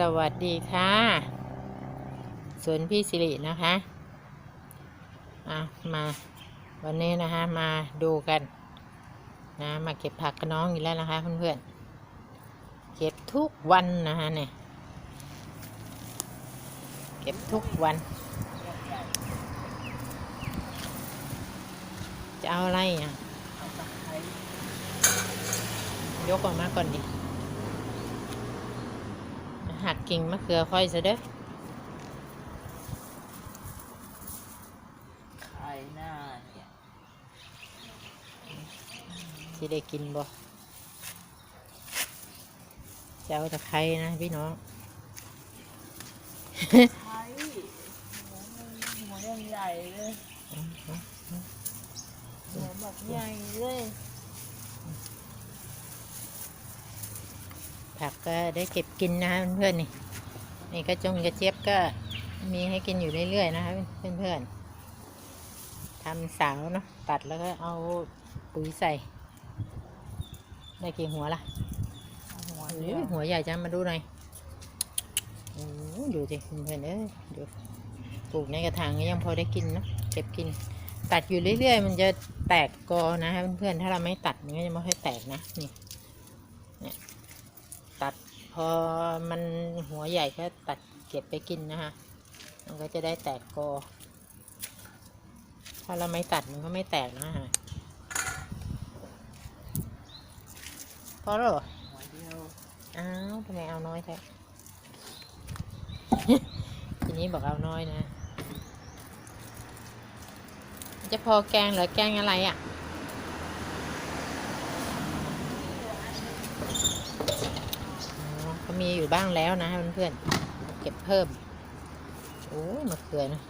สวัสดีค่ะสวนพี่สิรินะคะอะมาวันนี้นะคะมาดูกันนะมาเก็บผักกับน้องอีกแล้วนะคะเพื่อนๆเก็บทุกวันนะคะเนี่ยเก็บทุกวัน จะเอาอะไรอะยกออกมาก่อนดิ หักกิ่งมะเขือค่อยซะเด้อขายหน้าเนี่ยที่ได้กินบ่จะเอาตะไคร้นะพี่น้องไข่หัวยังใหญ่เลยหัวแบบใหญ่เลย ผักก็ได้เก็บกินนะเพื่อนๆนี่นี่กระจงกระเจี๊ยบก็มีให้กินอยู่เรื่อยๆนะคะเพื่อนๆทำสาวเนาะตัดแล้วก็เอาปุ๋ยใส่ ได้กี่หัวล่ะหัวโอ้เดียยวหัวใหญ่จังมาดูหน่อยโอ้ดูสิเพื่อนๆเอ้ยดูปลูกในกระถางก็ยังพอได้กินเนอะเก็บกิน ตัดอยู่เรื่อยๆ มันจะแตกกอนะคะเพื่อนๆถ้าเราไม่ตัดมันก็จะไม่ค่อยแตกนะนี่เนี่ยตัด พอมันหัวใหญ่ก็ตัดเก็บไปกินนะคะมันก็จะได้แตกกอ ถ้าเราไม่ตัดมันก็ไม่แตกนะฮะพอแล้วเหรอหัวเดียวอ้าวทำไมเอาน้อยแท้ทีนี้บอกเอาน้อยนะ จะพอแกงเหรือแกงอะไรอะ่ะ อ๋อ ก็มีอยู่บ้างแล้วนะเพื่อนๆเก็บเพิ่มโอ้ยมะเขือนะ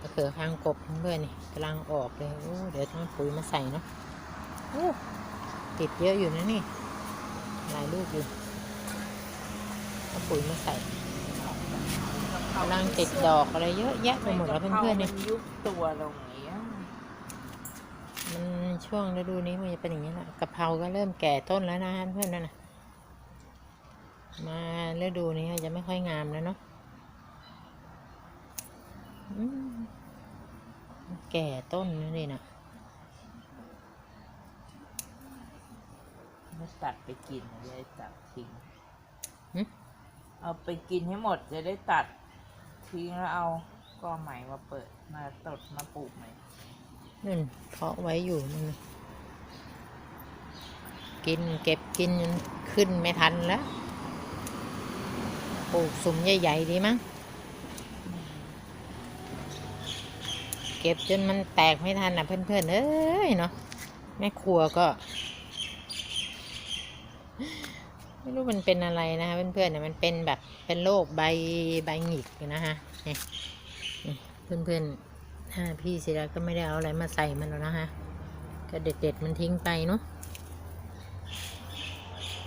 มะเขือข้างกบเพื่อนๆนี่กำลังออกเลยโอ้เดี๋ยวต้องเอาปุ๋ยมาใส่เนาะโอ้ติดเยอะอยู่นะนี่ หลายลูกอยู่เอาปุ๋ยมาใส่กำลังติดดอกอะไรเยอะแยะไปหมดแล้วเพื่อนๆเนี่ยมัยุบตัวลงอย่างเงี้ยมันช่วงฤดูนี้มันจะเป็นอย่างนี้แหละกะเพราก็เริ่มแก่ต้นแล้วนะเพื่อนๆนั่นนะ มาฤดูนี้จะไม่ค่อยงามแล้วเนาะอืมแก่ต้นนั่นนี่นะไม่ตัดไปกินจะได้ตัดทิ้งหึเอาไปกินให้หมดจะได้ตัดทิ้งแล้วเอาก็ใหม่มาเปิดมาตดมาปลูกใหม่นั่นเพาะไว้อยู่นั่นน่ะกินเก็บกินจนขึ้นไม่ทันแล้ว ปลูกสุ่มใหญ่ ๆ ดีมั้งเก็บจนมันแตกไม่ทันอะเพื่อนๆเอ้ยเนาะแม่ครัวก็ ไม่รู้มันเป็นอะไรนะคะเพื่อนๆเนี่ยมันเป็นแบบเป็นโรคใบใบหงิกนะฮะนี่เพื่อนๆถ้าพี่ศิระก็ไม่ได้เอาอะไรมาใส่มันหรอกนะฮะก็เด็ดๆมันทิ้งไปเนาะ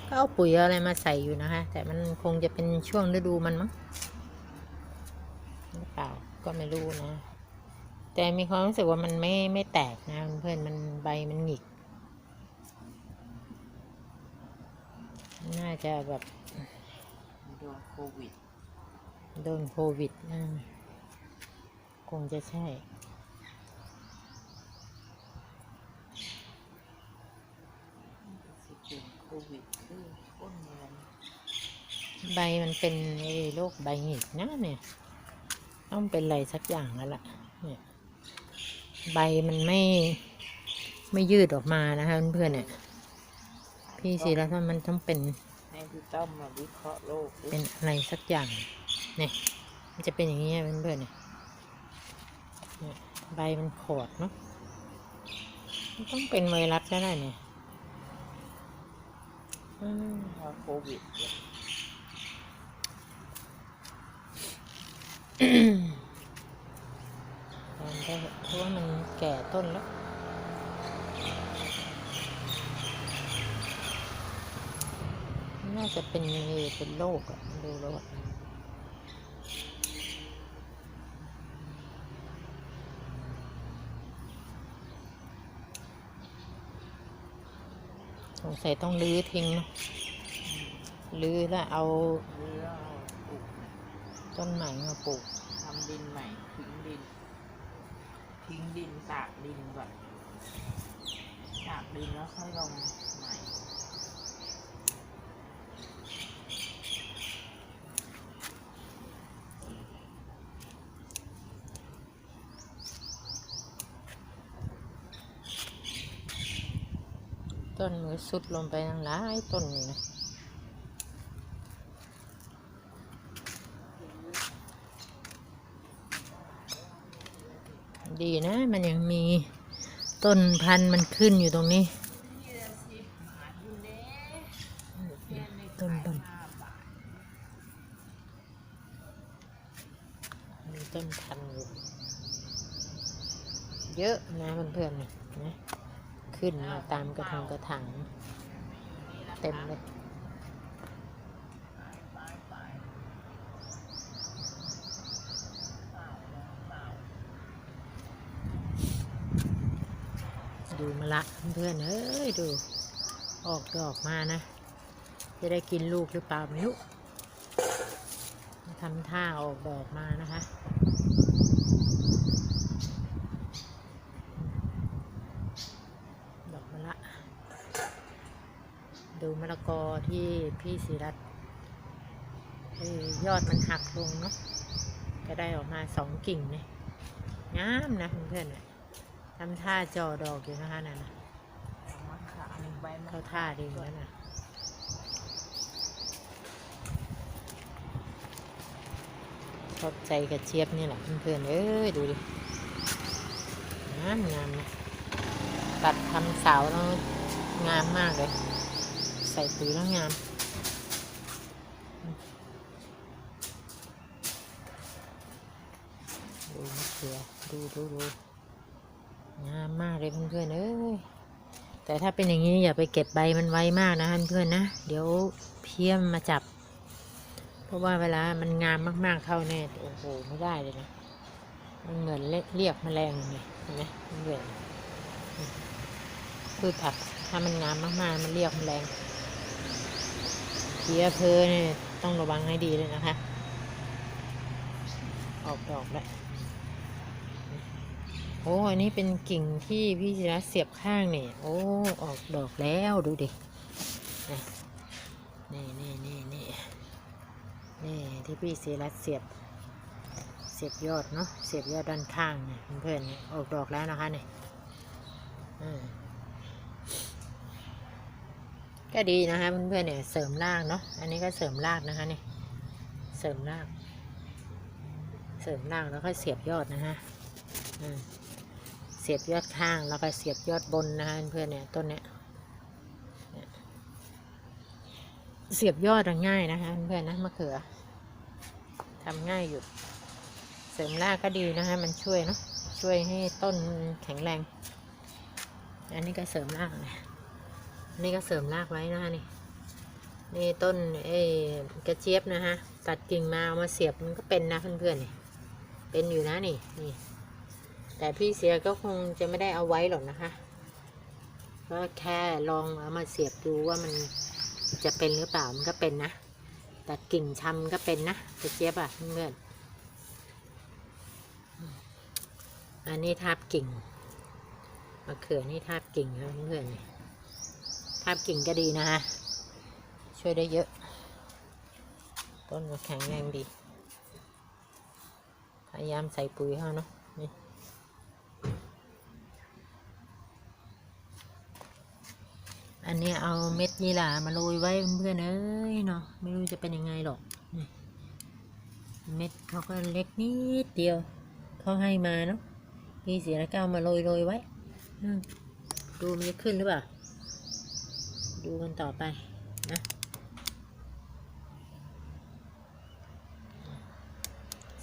ก็เอาปุ๋ยเอาอะไรมาใส่อยู่นะคะ แต่มันคงจะเป็นช่วงฤดูมันมั้งหรือเปล่าก็ไม่รู้นะ แต่มีความรู้สึกว่ามันไม่ไม่แตกนะเพื่อนๆมันใบมันหงิก น่าจะแบบโดนโควิดโดนโควิดนะคงจะใช่สิเป็นโควิดคือก้นเงิน ใบมันเป็นโรคใบหงิกนะเนี่ยต้องเป็นอะไรสักอย่างแล้วล่ะเนี่ยใบมันไม่ไม่ยืดออกมานะคะเพื่อนๆเนี่ยพี่ศิรท่านมันต้องเป็นให้พี่ต้อมมาวิเคราะห์โลกดิเป็นอะไรสักอย่างเนี่ยมันจะเป็นอย่างนี้เพื่อนๆเนี่ยใบมันขอดเนาะต้องเป็นไวรัสแล้วนะเนี่ยอืมโควิด เนี่ยตอนได้เพราะว่ามันแก่ต้นแล้ว น่าจะเป็นเเป็นโรคอะดูแล้วอะสงสัยต้องรื้อทิ้งเนอะรื้อแล้วเอา ต้นใหม่มาปลูกทำดินใหม่ ทิ้งดิน ทิ้งดินตากดินก่อนตากดินแล้วค่อยลงใหม่ต้นมือสุดลงไปทั้งหลายต้นนี่นะ ดีนะ มันยังมีต้นพันธุ์มันขึ้นอยู่ตรงนี้ ต้นต้นมีต้นพันธุ์อยู่เยอะนะเพื่อนๆนี่นะขึ้นมาตามกระถางกระถางเต็มเลย ละเพื่อนเอ้ยดู ออกดอกมานะ จะได้กินลูกหรือเปล่าไม่รู้ทำท่าออกดอกมานะคะ ดอกมะละ ดูมะละกอที่พี่ศิรัตยอดมันหักลงเนาะก็ได้ออกมาสองกิ่งเนี่ยงามนะเพื่อนๆ ทำท่าจอดอกอยู่นะคะนั่นน่ะเอามะขามใบมะเข้าท่าดีแล้วนะชอบใจกระเจี๊ยบนี่แหละเพื่อนๆเอ้ยดูดิงามงามนะตัดทำเสาแล้วงามมากเลย ใส่ปุ๋ยแล้วงามดูมะเขือดูดูดูงา มากเลยเพื่อนๆเอ้ยแต่ถ้าเป็นอย่างนี้อย่าไปเก็บใบมันไว้มากนะเพื่อนๆนะเดี๋ยวเพี้ยมมาจับ เพราะว่าเวลามันงามมากๆเข้าเนี่ยโอ้โหไม่ได้เลยนะมันเหมือนเรียกแมลงเลยเห็นไหมเพื่อนพืชผักถ้ามันงามมากๆ มันเรียกแมลงเพี้ยเพอเนี่ยต้องระวังให้ดีเลยนะคะ ออกดอกแล้ว อ้อันนี้เป็นกิ่งที่พี่ศิรัตน์เสียบข้างนี่ โอ้ ออกดอกแล้วดูดิ นี่นี่นี่นี่นี่ที่พี่ศิรัตเสียบ เสียบยอดเนาะ เสียบยอดด้านข้างเนี่ยเพื่อนๆออกดอกแล้วนะคะนี่อืมก็ดีนะคะเพื่อนๆเนี่ยเสริมรากเนาะ อันนี้ก็เสริมรากนะคะนี่เสริมราก เสริมรากแล้วก็เสียบยอดนะฮะอืม สียบยอดข้างแล้วก็เสียบยอดบนนะคะเพื่อนเนี่ยต้นเนี้ยเนี่ยเสียบยอดง่ายนะคะเพื่อนนะมะเขือทำง่ายอยู่ เสริมรากก็ดีนะคะมันช่วยเนาะช่วยให้ต้นแข็งแรง อันนี้ก็เสริมรากนะนี่ก็เสริมรากไว้นะคะนี่นี่ต้นเอ้กระเจี๊ยบนะคะตัดกิ่งมาเอามาเสียบมันก็เป็นนะเพื่อนๆนี่เป็นอยู่นะนี่นี่ แต่พี่เสียก็คงจะไม่ได้เอาไว้หรอกนะคะ ก็แค่ลองเอามาเสียบดูว่ามันจะเป็นหรือเปล่ามันก็เป็นนะ แต่กิ่งชำก็เป็นนะกระเจี๊ยบอะเพื่อนอันนี้ทาบกิ่งมะเขือนี่ทาบกิ่งครับเพื่อนทาบกิ่งก็ดีนะคะช่วยได้เยอะ ต้นก็แข็งแรงดี พยายามใส่ปุ๋ยเขาเนาะนี่ อันนี้เอาเม็ดยี่หร่ามาโรยไว้เพื่อนเอ้ยเนาะไม่รู้จะเป็นยังไงหรอก เม็ดเขาก็เล็กนิดเดียว เขาให้มาเนาะพี่เสียแล้วก็เอามาโรยโรยไว้อดูมันจะขึ้นหรือเปล่า ดูกันต่อไปนะ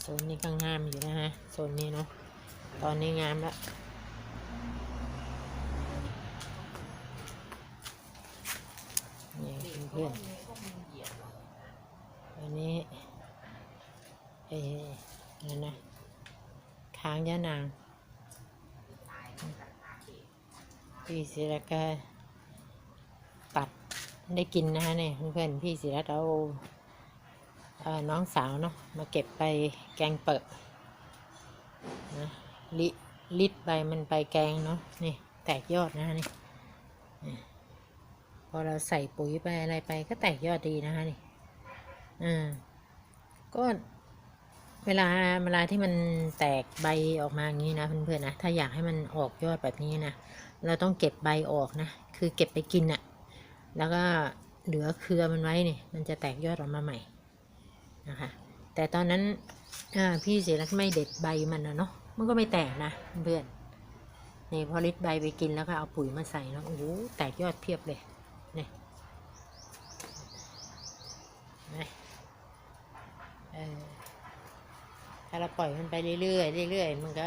โซนนี้ก็งามอยู่นะฮะโซนนี้เนาะตอนนี้งามแล้ว นี่เพื่อนๆอันนี้เอ้นั่นนะค้างยะนาง ก็ตัดได้กินนะฮะเนี่ยเพื่อนๆพี่ศิรัตเอาเออน้องสาวเนาะมาเก็บไปแกงเปิดนะลิลิดใบมันไปแกงเนาะนี่แตกยอดนะฮะนี่นี่พอเราใส่ปุ๋ยไปอะไรไปก็แตกยอดดีนะคะนี่อ่าก็ เวลาเวลาที่มันแตกใบออกมาอย่างนี้นะเพื่อนๆนะถ้าอยากให้มันออกยอดแบบนี้นะเราต้องเก็บใบออกนะ คือเก็บไปกินอะแล้วก็เหลือเครือมันไว้เนี่ยมันจะแตกยอดออกมาใหม่นะคะแต่ตอนนั้นพี่เสียรักไม่เด็ดใบมันนะเนาะมันก็ไม่แตกนะเพื่อนนี่พอริดใบไปกินแล้วก็เอาปุ๋ยมาใส่แล้วโอ้โหแตกยอดเพียบเลยนี่นี่เออ ถ้าเรา ปล่อยมันไปเรื่อยๆเรื่อยๆมันก็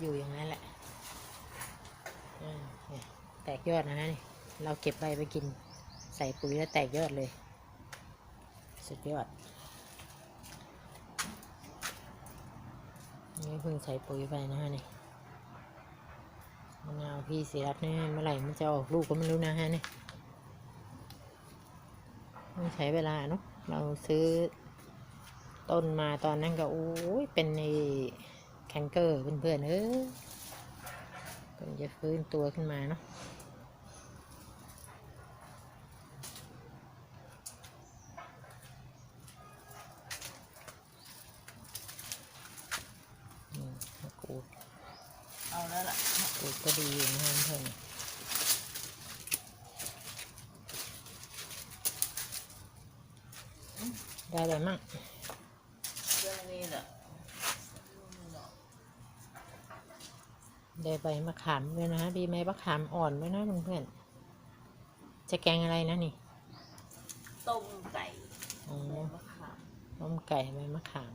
อยู่อย่างนั้นแหละแตกยอดนะฮะนี่เราเก็บใบไปกิน ใส่ปุ๋ยแล้วแตกยอดเลย สุดยอดนี่เพิ่งใส่ปุ๋ยไปนะฮะนี่มะนาวพี่สีรัตน์นี่เมื่อไหร่มันจะออกลูกก็ไม่รู้นะฮะนี่ต้องใช้เวลาเนาะเราซื้อ ต้นมาตอนนั้นก็โอ้ยเป็นในแคนเกอร์เพื่อนๆเออก็จะฟื้นตัวขึ้นมาเนาะอืมมะกรูดเอาแล้วล่ะมะกรูดก็ดีอยู่นะเพื่อนๆได้เลยมั่ง เรื่องนี้แหละ ได้ใบมะขามด้วยนะดีไหมมะขามอ่อนด้วยนะเพื่อนๆจะแกงอะไรนะนี่ ต้มไก่อ๋อใบมะขามต้มไก่ใบมะขาม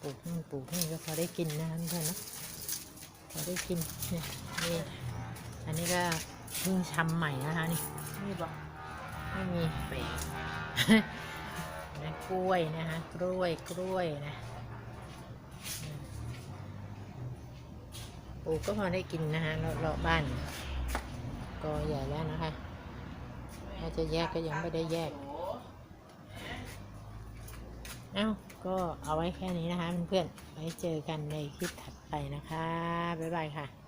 ปลูกนู่นปลูกนี่ก็พอได้กินนะเพื่อนๆเนอะพอได้กินเนี่ยนี่อันนี้ก็เพิ่งชำใหม่นะคะนี่นี่บอกไม่มีเปรย์นะกล้วยนะคะกล้วยกล้วยนะอืม ปูกก็พอได้กินนะคะรอบๆบ้าน ก็ใหญ่แล้วนะคะ ถ้าจะแยกก็ยังไม่ได้แยก เอ้า ก็เอาไว้แค่นี้นะคะเพื่อนๆไว้เจอกันในคลิปถัดไปนะคะ บ๊ายบายค่ะ